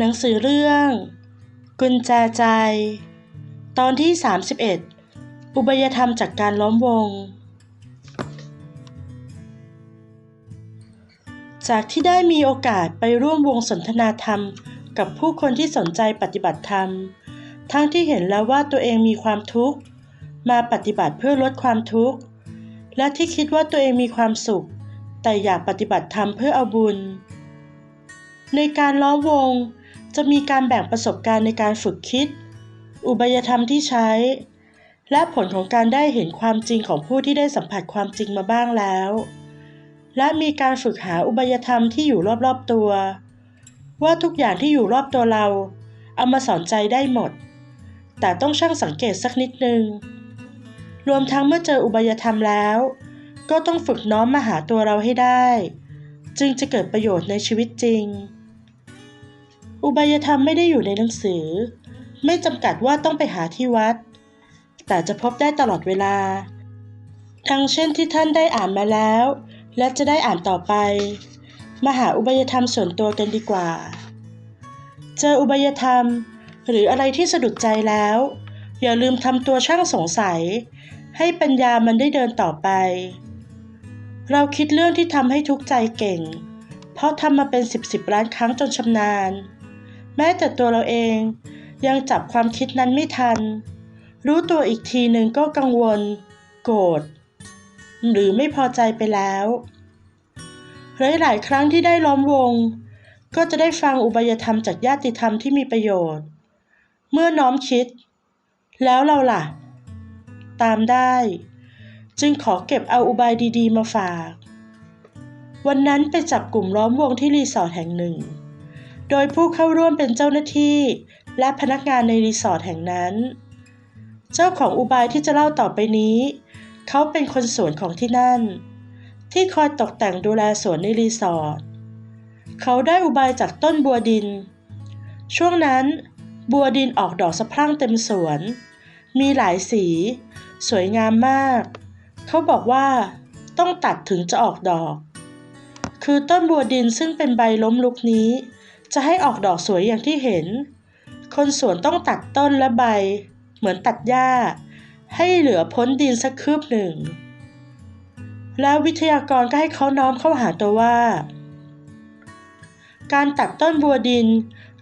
หนังสือเรื่อง กุญแจใจ ตอนที่ 31 อุบยธรรมจากการล้อมวง จากที่ได้มีโอกาสไปร่วมวงสนทนาธรรม กับผู้คนที่สนใจปฏิบัติธรรม ทั้งที่เห็นแล้วว่าตัวเองมีความทุกข์ มาปฏิบัติเพื่อลดความทุกข์ และที่คิดว่าตัวเองมีความสุข แต่อยากปฏิบัติธรรมเพื่อเอาบุญในการล้อมวง จะมีการแบ่งประสบการณ์ในการฝึกคิด อุบายธรรมที่ใช้ และผลของการได้เห็นความจริงของผู้ที่ได้สัมผัสความจริงมาบ้างแล้ว และมีการฝึกหาอุบายธรรมที่อยู่รอบๆตัว ว่าทุกอย่างที่อยู่รอบตัวเรา เอามาสอนใจได้หมด แต่ต้องช่างสังเกตสักนิดนึง รวมทั้งเมื่อเจออุบายธรรมแล้ว ก็ต้องฝึกน้อมมาหาตัวเราให้ได้ จึงจะเกิดประโยชน์ในชีวิตจริง อุบายธรรมไม่ได้อยู่ในหนังสือ ไม่จำกัดว่าต้องไปหาที่วัด แต่จะพบได้ตลอดเวลา ทั้งเช่นที่ท่านได้อ่านมาแล้ว และจะได้อ่านต่อไป มาหาอุบายธรรมส่วนตัวกันดีกว่า เจออุบายธรรม หรืออะไรที่สะดุดใจแล้ว อย่าลืมทำตัวช่างสงสัย ให้ปัญญามันได้เดินต่อไป เราคิดเรื่องที่ทำให้ทุกข์ใจเก่ง เพราะทำมาเป็นสิบสิบล้านครั้งจนชำนาญ แม้แต่ตัวเราเอง ยังจับความคิดนั้นไม่ทัน รู้ตัวอีกทีหนึ่งก็กังวล โกรธหรือไม่พอใจไปแล้วหลายหลายครั้งที่ได้ล้อมวง ก็จะได้ฟังอุบายธรรมจากญาติธรรมที่มีประโยชน์ เมื่อน้อมคิด แล้วเราล่ะ ตามได้ จึงขอเก็บเอาอุบายดีๆ มาฝาก วันนั้นไปจับกลุ่มล้อมวงที่รีสอร์ทแห่งหนึ่ง โดยผู้เข้าร่วมเป็นเจ้าหน้าที่ และพนักงานในรีสอร์ทแห่งนั้น เจ้าของอุบายที่จะเล่าต่อไปนี้ เขาเป็นคนสวนของที่นั่น ที่คอยตกแต่งดูแลสวนในรีสอร์ท เขาได้อุบายจากต้นบัวดิน ช่วงนั้น บัวดินออกดอกสะพรั่งเต็มสวน มีหลายสี สวยงามมาก เขาบอกว่าต้องตัดถึงจะออกดอก คือต้นบัวดินซึ่งเป็นใบล้มลุกนี้ จะให้ออกดอกสวยอย่างที่เห็น คนสวนต้องตัดต้นและใบ เหมือนตัดหญ้า ให้เหลือพ้นดินสักคืบหนึ่ง แล้ววิทยากรก็ให้เขาน้อมเข้าหาตัวว่า การตัดต้นบัวดิน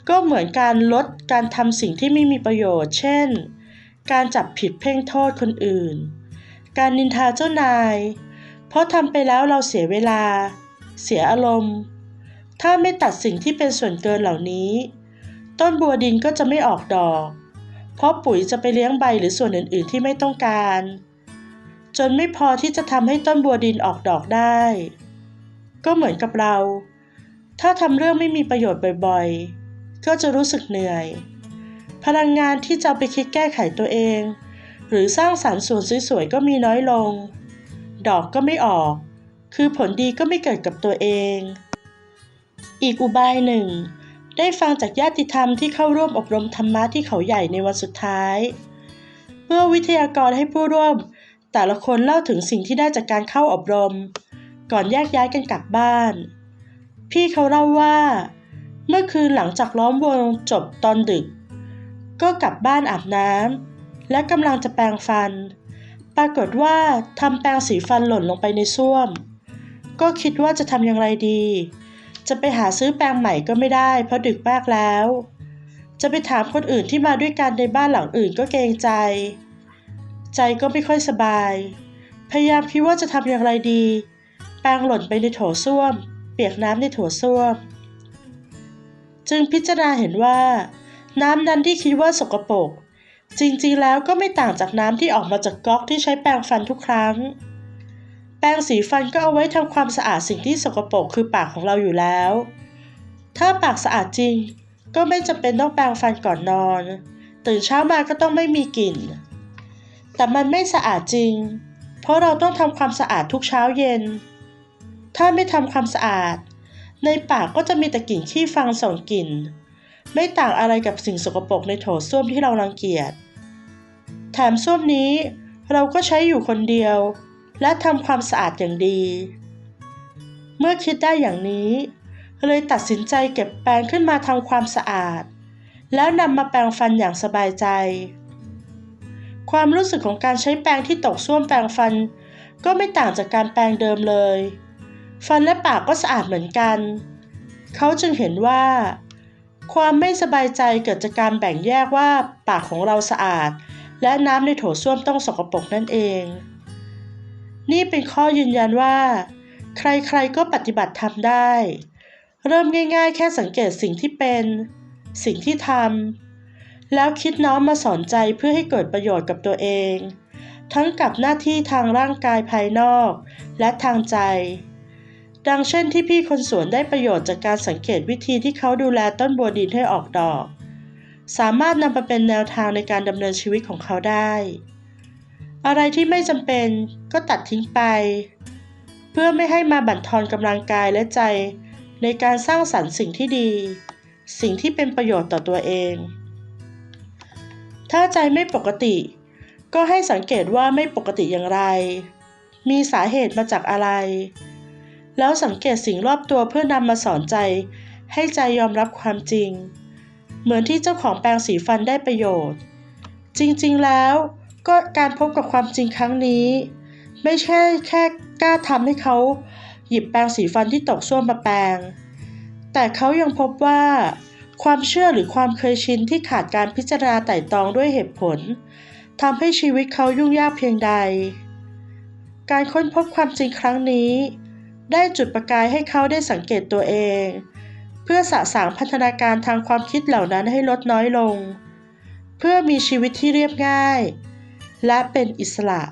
ก็เหมือนการลดการทำสิ่งที่ไม่มีประโยชน์ เช่น การจับผิดเพ่งโทษคนอื่น การนินทาเจ้านาย เพราะทำไปแล้วเราเสียเวลา เสียอารมณ์ ถ้าไม่ตัดสิ่งที่เป็นส่วนเกินเหล่านี้ ต้นบัวดินก็จะไม่ออกดอก เพราะปุ๋ยจะไปเลี้ยงใบหรือส่วนอื่น ๆ ที่ไม่ต้องการ จนไม่พอที่จะทำให้ต้นบัวดินออกดอกได้ ก็เหมือนกับเรา ถ้าทำเรื่องไม่มีประโยชน์บ่อยๆ ก็จะรู้สึกเหนื่อย พลังงานที่จะไปคิดแก้ไขตัวเอง หรือสร้างสรรค์ส่วนสวยๆก็มีน้อยลง ดอกก็ไม่ออก คือผลดีก็ไม่เกิดกับตัวเอง อีกอุบายหนึ่ง ได้ฟังจากญาติธรรมที่เข้าร่วมอบรมธรรมะที่เขาใหญ่ในวันสุดท้าย เมื่อวิทยากรให้ผู้ร่วม แต่ละคนเล่าถึงสิ่งที่ได้จากการเข้าอบรม ก่อนแยกย้ายกันกลับบ้าน พี่เขาเล่าว่า เมื่อคืนหลังจากล้อมวงจบตอนดึก ก็กลับบ้านอาบน้ำและกำลังจะแปรงฟัน ปรากฏว่าทำแปรงสีฟันหล่นลงไปในส้วม ก็คิดว่าจะทำอย่างไรดี จะไปหาซื้อแปรงใหม่ก็ไม่ได้ เพราะดึกมากแล้ว จะไปถามคนอื่นที่มาด้วยกันในบ้านหลังอื่นก็เกรงใจ ใจก็ไม่ค่อยสบาย พยายามคิดว่าจะทำอย่างไรดี แปรงหล่นไปในโถส้วม เปียกน้ำในโถส้วม จึงพิจารณาเห็นว่า น้ำนั้นที่คิดว่าสกปรกจริงๆแล้วก็ไม่ต่างจากน้ำที่ออกมาจากก๊อกที่ใช้แปรงฟันทุกครั้ง รงสีฟันก็เอาไว้ทำความสะอาดสิ่งที่สกปรกคือปากของเราอยู่แล้ว ถ้าปากสะอาดจริง ก็ไม่จำเป็นต้องแปรงฟันก่อนนอน ตื่นเช้ามาก็ต้องไม่มีกลิ่น แต่มันไม่สะอาดจริง เพราะเราต้องทำความสะอาดทุกเช้าเย็น ถ้าไม่ทำความสะอาด ในปากก็จะมีแต่กลิ่นขี้ฟังส่งกลิ่น ไม่ต่างอะไรกับสิ่งสกปรกในโถส้วมที่เรารังเกียจ แถมส้วมนี้เราก็ใช้อยู่คนเดียว และทำความสะอาดอย่างดี เมื่อคิดได้อย่างนี้ เลยตัดสินใจเก็บแปรงขึ้นมาทำความสะอาด แล้วนำมาแปรงฟันอย่างสบายใจ ความรู้สึกของการใช้แปรงที่ตกส้วมแปรงฟัน ก็ไม่ต่างจากการแปรงเดิมเลย ฟันและปากก็สะอาดเหมือนกัน เขาจึงเห็นว่า ความไม่สบายใจเกิดจากการแบ่งแยกว่าปากของเราสะอาด และน้ำในโถส้วมต้องสกปรกนั่นเอง นี่เป็นข้อยืนยันว่า ใครๆก็ปฏิบัติทำได้ เริ่มง่าย ๆ แค่สังเกตสิ่งที่เป็น สิ่งที่ทำแล้วคิดน้อมมาสอนใจเพื่อให้เกิดประโยชน์กับตัวเอง ทั้งกับหน้าที่ทางร่างกายภายนอก และทางใจ ดังเช่นที่พี่คนสวนได้ประโยชน์จากการสังเกตวิธีที่เขาดูแลต้นบัวดินให้ออกดอก สามารถนำมาเป็นแนวทางในการดำเนินชีวิตของเขาได้ อะไรที่ไม่จำเป็นก็ตัดทิ้งไป เพื่อไม่ให้มาบั่นทอนกำลังกายและใจ ในการสร้างสรรค์สิ่งที่ดี สิ่งที่เป็นประโยชน์ต่อตัวเอง ถ้าใจไม่ปกติ ก็ให้สังเกตว่าไม่ปกติอย่างไร มีสาเหตุมาจากอะไร แล้วสังเกตสิ่งรอบตัวเพื่อนำมาสอนใจ ให้ใจยอมรับความจริง เหมือนที่เจ้าของแปรงสีฟันได้ประโยชน์ จริงๆแล้ว ก็การพบกับความจริงครั้งนี้ ไม่ใช่แค่กล้าทำให้เขาหยิบแปรงสีฟันที่ตกส้วมมาแปรงแต่เขายังพบว่าความเชื่อหรือความเคยชินที่ขาดการพิจารณาไต่ตรองด้วยเหตุผลทำให้ชีวิตเขายุ่งยากเพียงใด การค้นพบความจริงครั้งนี้ ได้จุดประกายให้เขาได้สังเกตตัวเอง เพื่อสะสางพัฒนาการทางความคิดเหล่านั้นให้ลดน้อยลง เพื่อมีชีวิตที่เรียบง่าย และเป็นอิสระ